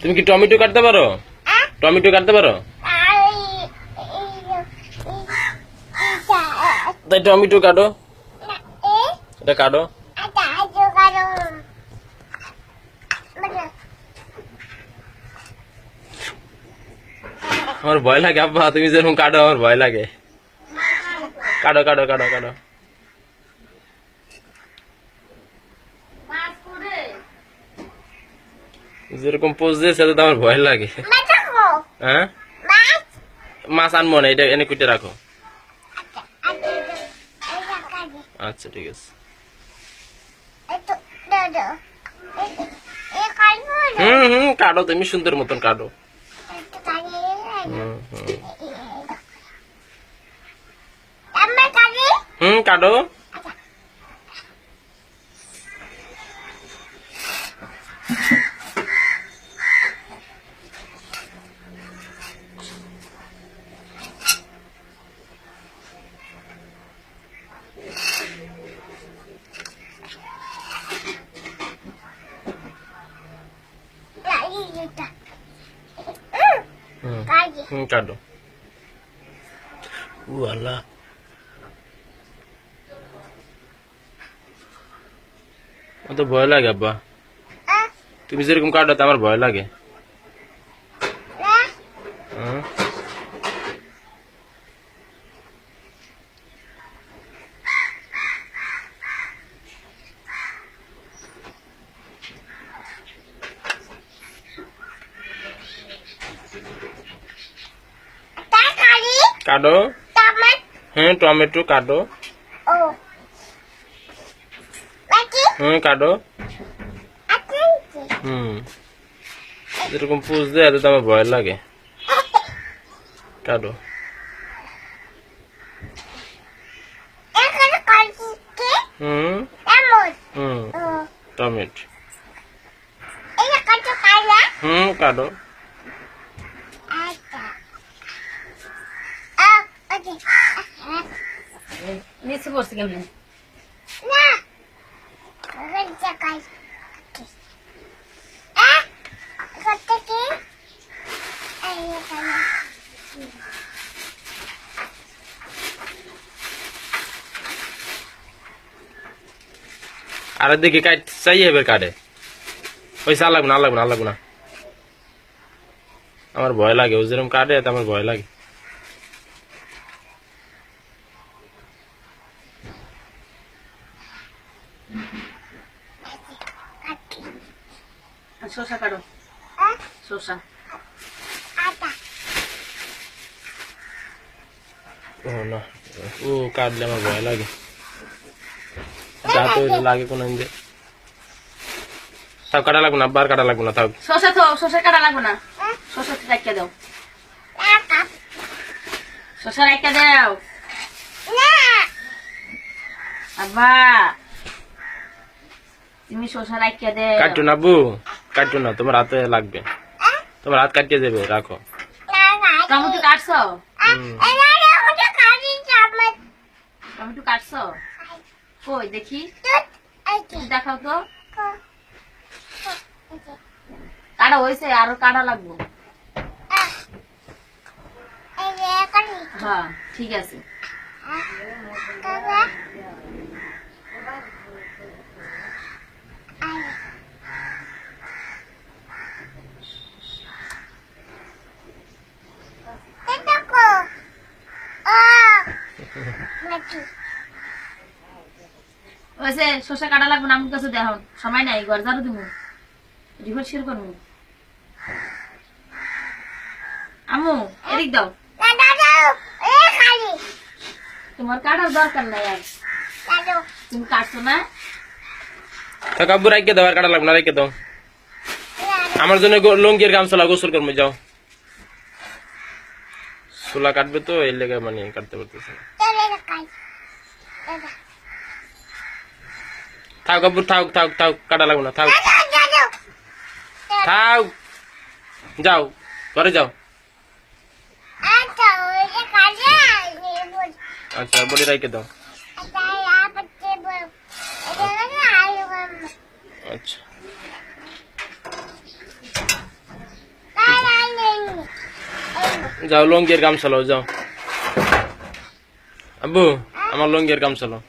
তুমি কি টমেটো কাটতে পারো? টমেটো কাটতে পারো? তাই টমেটো কাটো। এটা কাটো। আমার ভয় লাগে আব্বা। তুমি যেরকম কাটো আমার ভয় লাগে। কাটো কাটো কাটো কাটো। যেরকম পোজ দিয়েছে তো আমার ভয় লাগে হ্যাঁ মাছ আনব না এটা এনে কুটে রাখো আচ্ছা ঠিক আছে হুম হুম কাটো তুমি সুন্দর মতন কাটো হুম কাটো কাটো। আল্লাহ। তো ভয় লাগে আব্বা। তুমি যেরকম কাটো তো আমার ভয় লাগে। হ্যাঁ কাটো হ্যাঁ টমেটো কাটো হুম কাটো হুম। যেরকম পুষ দেয় এত তো আমার ভয় লাগে। কাটো হুম। হুম। টমেটো। হুম কাটো নিচে পড়ছে কেমন আর দিকে কাট চাই এবার কাটে ওই চা লাগবে না লাগবে না লাগবে না আমার ভয় লাগে ও যেরকম কাটে তো আমার ভয় লাগে শসা কাটো। শসা। ও কাটলে আমার ভয় লাগে। দাঁত লাগে কোনো দিন তাও কাটা লাগবে না বার কাটা লাগবে না তাও। শসা তো শসা কাটা লাগবে না। শসা রাখিয়া দাও। শসা রাখিয়া দাও। আব্বা। তুমি শসা রাখিয়া দে। কাটু না বু কাটু না তোমার হাতে লাগবে। তোমার হাত কাটিয়ে দেবে রাখো। টমেটো কাটছো? টমেটো কাটছো? কই দেখি। দেখাও তো। কাটা হয়েছে আরও কাটা লাগবো। হ্যাঁ ঠিক আছে। ওইসে শসা কাটা লাগবে না আমার কাছে দেখো সময় নাই, ঘর ঝাড়ু দিব রিপোর্ট শেয়ার করব। আমু, এদিক দাও। তোমার কাটার দরকার নাই আর। তুমি কাটছো না? আব্বু রাখিয়ে দাও, আর কাটা লাগবে না রেখে দাও। আমার জন্য লুঙ্গির গামছা লাও গোসল করব, যাও। চুলা কাটবে তো এই লেগে মানে কাটতে পারতেছে না। থাক আব্বু থাক থাক থাক, কাটা লাগবে না, থাক। থাক। যাও, ঘরে যাও। আচ্ছা বডি রাইকে দাও। আচ্ছা। যাও, লঙ্গির গামছা লাও, যাও। আব্বু, আমার লঙ্গির গামছা লাও।